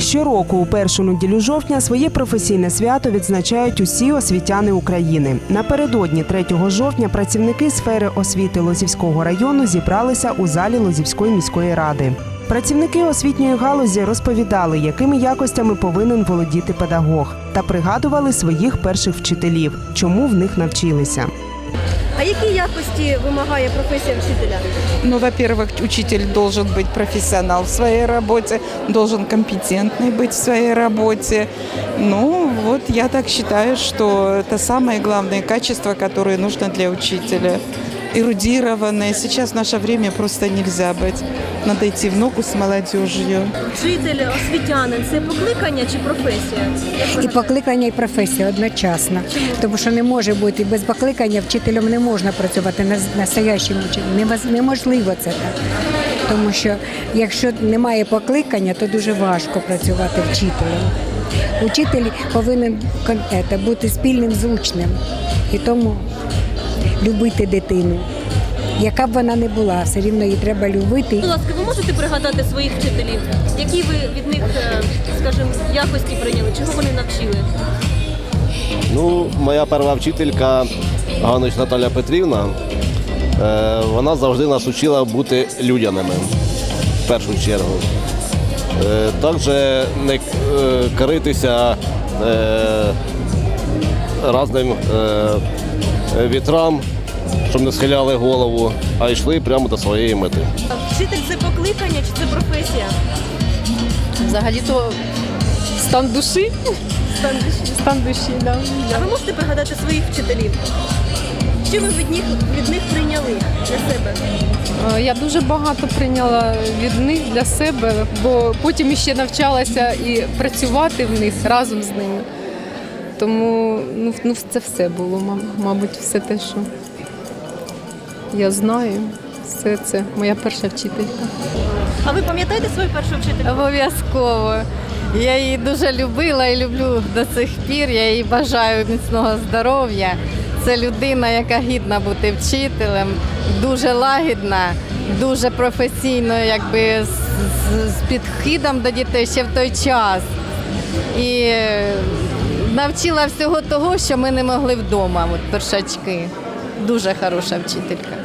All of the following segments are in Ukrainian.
Щороку у першу неділю жовтня своє професійне свято відзначають усі освітяни України. Напередодні 3 жовтня працівники сфери освіти Лозівського району зібралися у залі Лозівської міської ради. Працівники освітньої галузі розповідали, якими якостями повинен володіти педагог, та пригадували своїх перших вчителів, чому в них навчилися. А які якості вимагає професія вчителя? Ну, во-первых, учитель должен быть профессионал в своей работе, должен компетентный быть в своей работе. Ну, вот я так считаю, что это самое главное качество, которое нужно для учителя. Эрудированное. Сейчас в наше время просто нельзя быть. Надо идти в ногу с молодежью. Вчитель, освітянин це покликання чи професія? І покликання, і професія одночасно. Тому що не може бути без покликання вчителем не можна працювати на настоящим учителем. Неможливо це так. Тому що якщо немає покликання, то дуже важко працювати вчителем. Учитель повинен кон- бути спільним з учнем і тому любити дитину. Яка б вона не була, все рівно її треба любити. Будь ласка, ви можете пригадати своїх вчителів? Які ви від них, е, скажімо, якості прийняли? Чого вони навчили? Ну, моя перша вчителька Ганич Наталя Петрівна, е, вона завжди нас учила бути людяними в першу чергу. Е, Також не коритися різним вітрам, щоб не схиляли голову, а йшли прямо до своєї мети. Вчитель це покликання чи це професія? Взагалі-то стан душі. Стан душі. Стан душі, да. А ви можете пригадати своїх вчителів? Що ви від них, від них прийняли для себе? Е, Я дуже багато прийняла від них для себе, бо потім ще навчалася і працювати в них разом з ними. Тому ну, ну це все було, мабуть, все те, що я знаю. Все це моя перша вчителька. А ви пам'ятаєте свою першу вчительку? Обов'язково. Я її дуже любила і люблю до сих пір. Я їй бажаю міцного здоров'я. Це людина, яка гідна бути вчителем, дуже лагідна, дуже професійно, якби з, з- з підхідом до дітей ще в той час. І навчила всього того, що ми не могли вдома, от першачки. Дуже хороша вчителька.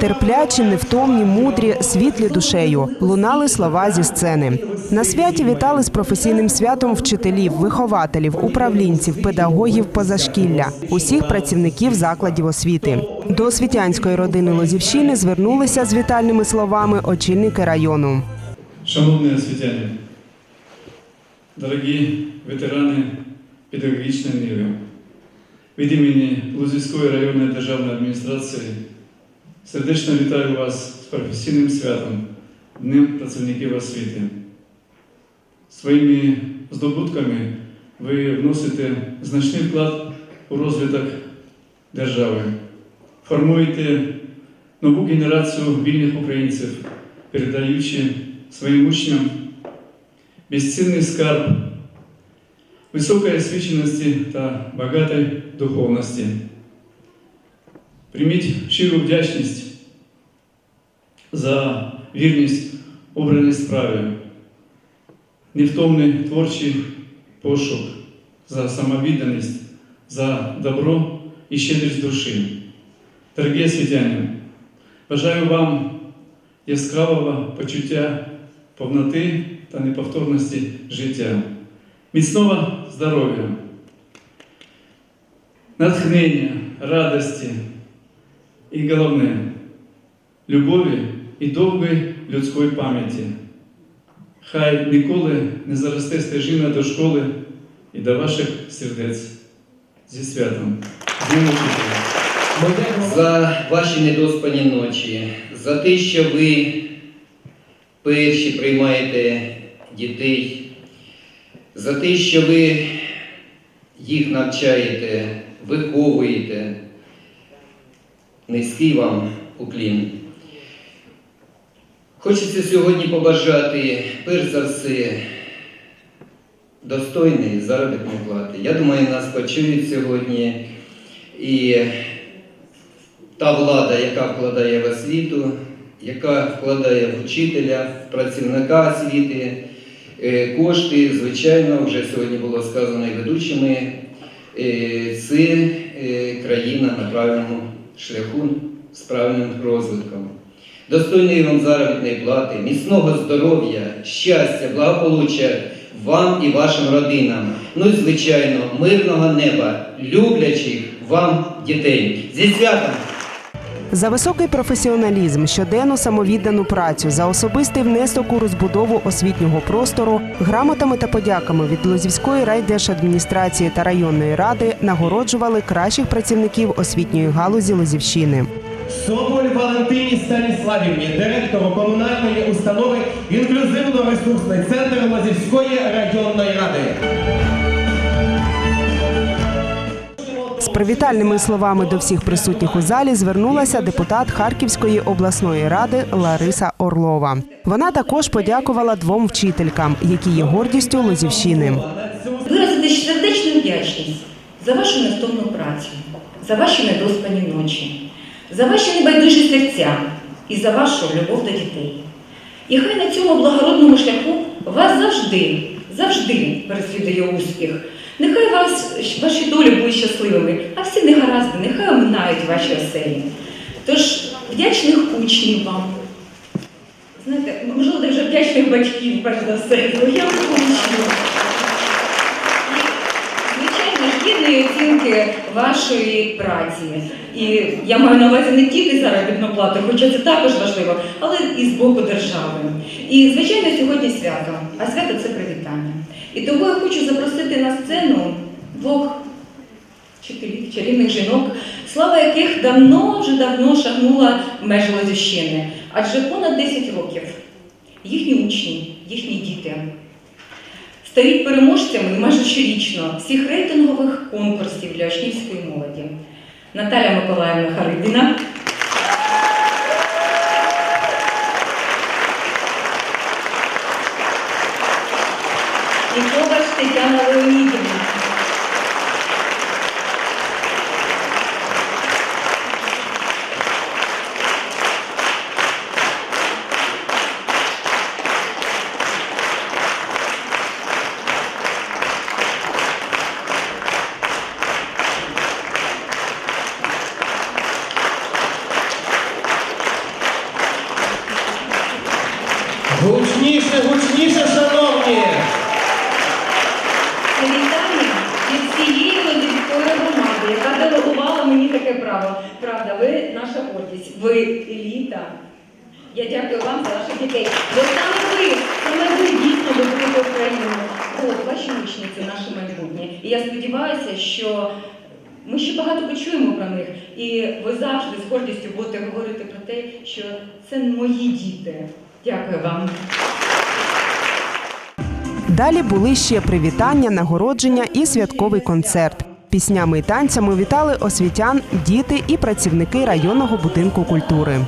Терплячі, невтомні, мудрі, світлі душею лунали слова зі сцени. На святі вітали з професійним святом вчителів, вихователів, управлінців, педагогів позашкілля, усіх працівників закладів освіти. До освітянської родини Лозівщини звернулися з вітальними словами очільники району. Шановні освітяни, дорогі ветерани педагогічної ниви, від імені Лузівської районної державної адміністрації сердечно вітаю вас з професійним святом Днем працівників освіти. Своїми здобутками ви вносите значний вклад у розвиток держави, формуєте нову генерацію вільних українців, передаючи своїм учням безцінний скарб високої освіченості та багатої духовності. Прийміть щиру вдячність за вірність обраній справі, невтомний творчий пошук, за самовідданість, за добро і щедрість душі. Дорогі освітяни, бажаю вам яскравого почуття повноти та неповторності життя, міцного здоров'я, натхнення, радості і головне любові і довгої людської пам'яті. Хай ніколи не заросте стежина до школи і до ваших сердець зі святом. За ваші недоспані ночі, за те, що ви перші приймаєте дітей, за те, що ви їх навчаєте, виховуєте. Низький вам уклін. Хочеться сьогодні побажати, перш за все, достойної заробітної плати. Я думаю, нас почують сьогодні. І та влада, яка вкладає в освіту, яка вкладає в учителя, в працівника освіти, Кошти, звичайно, вже сьогодні було сказано і ведучими. е, Це е, країна на правильному шляху з правильним розвитком. Достойної вам заробітної плати, міцного здоров'я, щастя, благополуччя вам і вашим родинам. Ну і звичайно, мирного неба, люблячих вам дітей. Зі святом! За високий професіоналізм, щоденну самовіддану працю, за особистий внесок у розбудову освітнього простору, грамотами та подяками від Лозівської райдержадміністрації та районної ради нагороджували кращих працівників освітньої галузі Лозівщини. Соболь Валентині Станіславівні, директору комунальної установи інклюзивно-ресурсний центр Лазівської районної ради. Привітальними словами до всіх присутніх у залі звернулася депутат Харківської обласної ради Лариса Орлова. Вона також подякувала двом вчителькам, які є гордістю Лозівщини. Виразити сердечну вдячність за вашу невтомну працю, за ваші недоспані ночі, за ваші небайдужі серця і за вашу любов до дітей. І хай на цьому благородному шляху вас завжди, завжди переслідує успіх. Нехай вас, ваші долі будуть щасливими, а всі негаразди, нехай оминають ваші оселі. Тож вдячних учнів вам. Знаєте, можливо, дуже вдячних батьків, перш за все, своїм учнів. Звичайно, гідної оцінки вашої праці. І я маю на увазі не тільки заробітну плату, хоча це також важливо, але і з боку держави. І, звичайно, сьогодні свято, а свято це привітання. І тому я хочу запросити на сцену двох вчителів, чарівних жінок, слава яких давно вже давно шагнула в межі Лозівщини. Адже понад 10 років їхні учні, їхні діти стають переможцями майже щорічно всіх рейтингових конкурсів для учнівської молоді. Наталя Миколаївна Харибіна. Então, Obrigada, Luiz. Ви еліта. Я дякую вам за ваших дітей. Бо саме ви, саме ви дійсно будуєте Україну. От, ваші учні це наше майбутнє. І я сподіваюся, що ми ще багато почуємо про них. І ви завжди з гордістю будете говорити про те, що це мої діти. Дякую вам. Далі були ще привітання, нагородження і святковий концерт. Піснями і танцями вітали освітян, діти і працівники районного будинку культури.